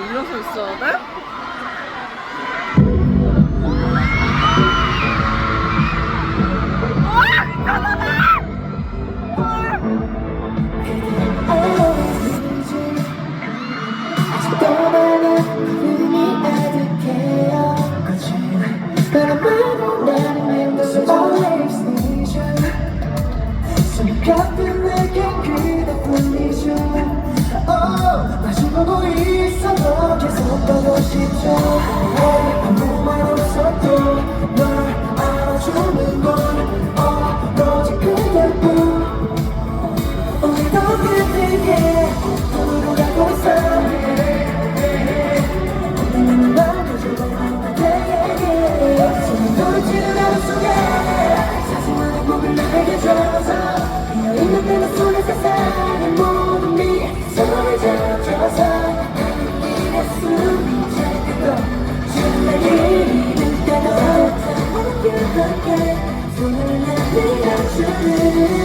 올려서 있어야 돼?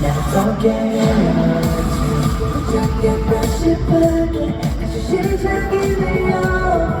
Never forget. 그저 예쁜 싶은 게 다시 시작이네요.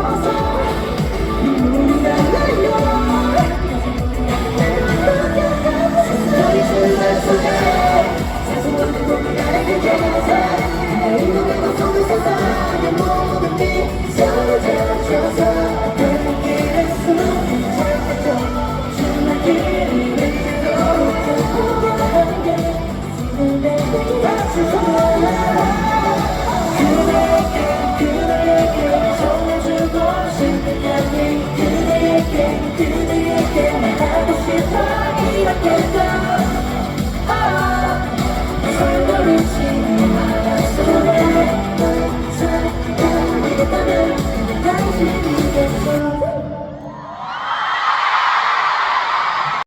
그대에게 그대에게 그대에게 말하고 싶어 이렇게 또